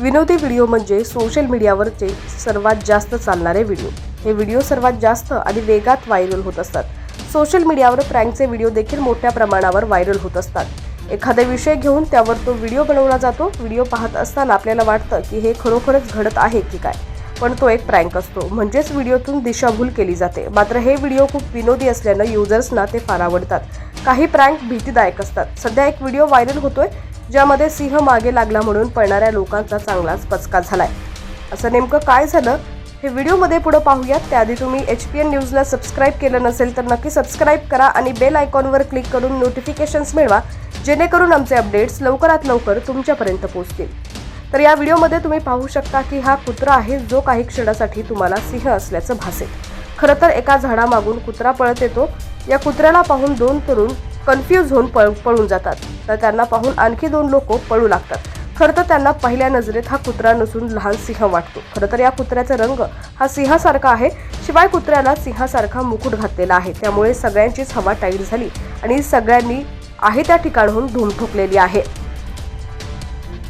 विनोदी व्हिडिओ म्हणजे सोशल मीडियावरचे सर्वात जास्त चालणारे व्हिडिओ. हे व्हिडिओ सर्वात जास्त आणि वेगात व्हायरल होत असतात. सोशल मीडियावर प्रँकचे व्हिडिओ देखील मोठ्या प्रमाणावर व्हायरल होत असतात. एखादा विषय घेऊन त्यावर तो व्हिडिओ बनवला जातो. व्हिडिओ पाहत असताना आपल्याला वाटतं की हे खरोखरच घडत आहे की काय? पण तो एक प्रँक असतो. म्हणजेच व्हिडिओतून दिशाभूल केली जाते. मात्र हे व्हिडिओ खूप विनोदी असल्यानं युजर्सना ते फार आवडतात. काही प्रँक भीतीदायक असतात. सध्या एक व्हिडिओ व्हायरल होतोय. ज्यामध्ये सिंह मागे लागला म्हणून पळणाऱ्या लोकांचा चांगलाच पचका झालाय. असं नेमकं काय झालं हे व्हिडिओमध्ये पुढे पाहूयात. त्याआधी तुम्ही एच पी एन न्यूजला सबस्क्राईब केलं नसेल तर नक्की सबस्क्राईब करा आणि बेल आयकॉनवर क्लिक करून नोटिफिकेशन्स मिळवा जेणेकरून आमचे अपडेट्स लवकरात लवकर तुमच्यापर्यंत पोहोचतील. तर या व्हिडिओमध्ये तुम्ही पाहू शकता की हा कुत्रा आहे जो काही क्षणासाठी तुम्हाला सिंह असल्याचं भासेल. खरं तर एका झाडामागून कुत्रा पळत येतो. या कुत्र्याला पाहून दोन तरुण कन्फ्यूज होऊन पळ पळून जातात. तर त्यांना पाहून आणखी दोन लोक पळू लागतात. खरं तर त्यांना पहिल्या नजरेत हा कुत्रा नसून लहान सिंह वाटतो. खरं तर या कुत्र्याचा रंग हा सिंहासारखा आहे. शिवाय कुत्र्याला सिंहासारखा मुकुट घातलेला आहे. त्यामुळे सगळ्यांचीच हवा टाईट झाली आणि सगळ्यांनी आहे त्या ठिकाणहून धूम ठोकलेली आहे.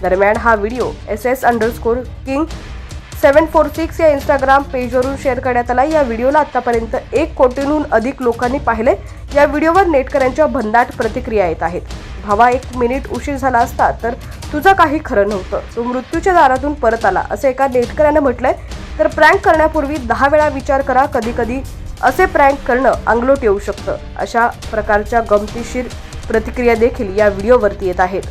दरम्यान हा video S S underscore king seven four six या इंस्टाग्राम पेजवरून शेअर करण्यात आला. या व्हिडिओला आतापर्यंत एक कोटींहून अधिक लोकांनी पाहिले. या व्हिडिओवर नेटकऱ्यांच्या भन्नाट प्रतिक्रिया येत आहेत. भावा एक मिनिट उशीर झाला असता तर तुझं काही खरं नव्हतं. तो मृत्यूच्या दारातून परत आला असं एका नेटकऱ्यानं म्हटलंय. तर प्रँक करण्यापूर्वी दहा वेळा विचार करा कधी कधी असे प्रँक करणं अंगलोट येऊ शकतं. अशा प्रकारच्या गमतीशीर प्रतिक्रिया देखील या व्हिडिओवरती येत आहेत.